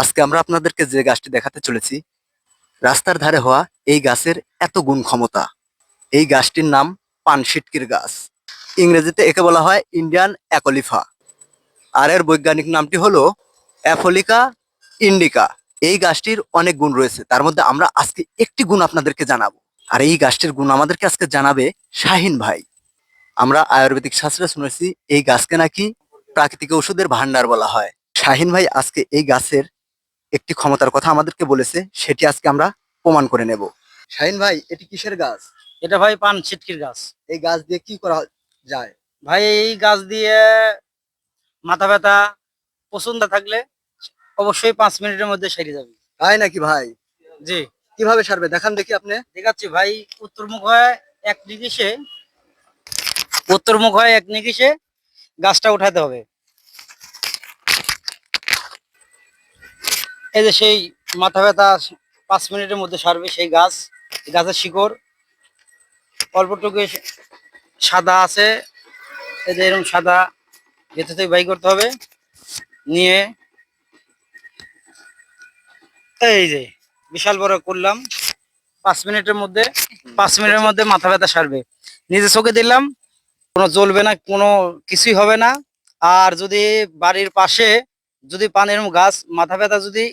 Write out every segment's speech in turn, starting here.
আজকে আমরা আপনাদেরকে যে গাছটি দেখাতে চলেছি, রাস্তার ধারে হওয়া এই গাছের এত গুণ ক্ষমতা। এই গাছটির নাম পানশিটকির গাছ। ইংরেজিতে একে বলা হয় ইন্ডিয়ান অ্যাকলিফা। আর এর বৈজ্ঞানিক নামটি হলো অ্যাফোলিকা ইন্ডিকা। এই গাছটির অনেক গুণ রয়েছে, তার মধ্যে আমরা আজকে একটি গুণ আপনাদেরকে জানাব। আর এই গাছটির গুণ আমাদেরকে আজকে জানাবে শাহিন ভাই। আমরা আয়ুর্বেদিক শাস্ত্রে শুনেছি, এই গাছকে নাকি প্রাকৃতিক ওষুধের ভান্ডার বলা হয়। শাহিন ভাই, আজকে এই গাছের একটি ক্ষমতার কথা আমাদেরকে বলেছে সেটি আজকে আমরা প্রমাণ করে নেব। শাহিন ভাই এটি কিসের গাছ? এটা ভাই পান ছিটকির গাছ। এই গাছ দিয়ে কি করা যায়? ভাই এই গাছ দিয়ে মাথা ব্যথা পছন্দ থাকলে অবশ্যই পাঁচ মিনিটের মধ্যে সেরে যাবে। তাই নাকি ভাই? জি। কীভাবে সারবে? দেখান দেখি আপনি। দেখাচ্ছি ভাই উত্তরমুখ হয় এক নিগিসে উত্তরমুখ হয় এক নিগিসে গাছটা উঠাতে হবে। এই যে সেই মাথা ব্যথা পাঁচ মিনিটের মধ্যে সারবে সেই গাছ গাছের শিকড়। অল্পটুকু সাদা আছে, এই যে এরকম সাদা ভেতর থেকে বাই করতে হবে, নিয়ে এই যে বিশাল বড় করলাম। পাঁচ মিনিটের মধ্যে, পাঁচ মিনিটের মধ্যে মাথা ব্যথা সারবে। নিজে চোখে দিলাম কোনো জ্বলবে না, কোনো কিছুই হবে না। আর যদি বাড়ির পাশে যদি পানের গাছ, মাথা ব্যথা যদি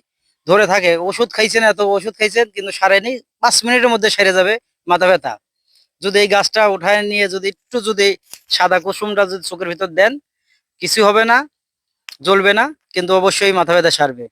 ধরে থাকে, ওষুধ খাইছেন এত ওষুধ খাইছেন, কিন্তু সারেনি, পাঁচ মিনিটের মধ্যে সেরে যাবে মাথা ব্যথা। যদি এই গাছটা উঠায় নিয়ে যদি একটু যদি সাদা কুসুমটা যদি চোখের ভিতর দেন, কিছু হবে না, জ্বলবে না, কিন্তু অবশ্যই মাথা ব্যথা সারবে।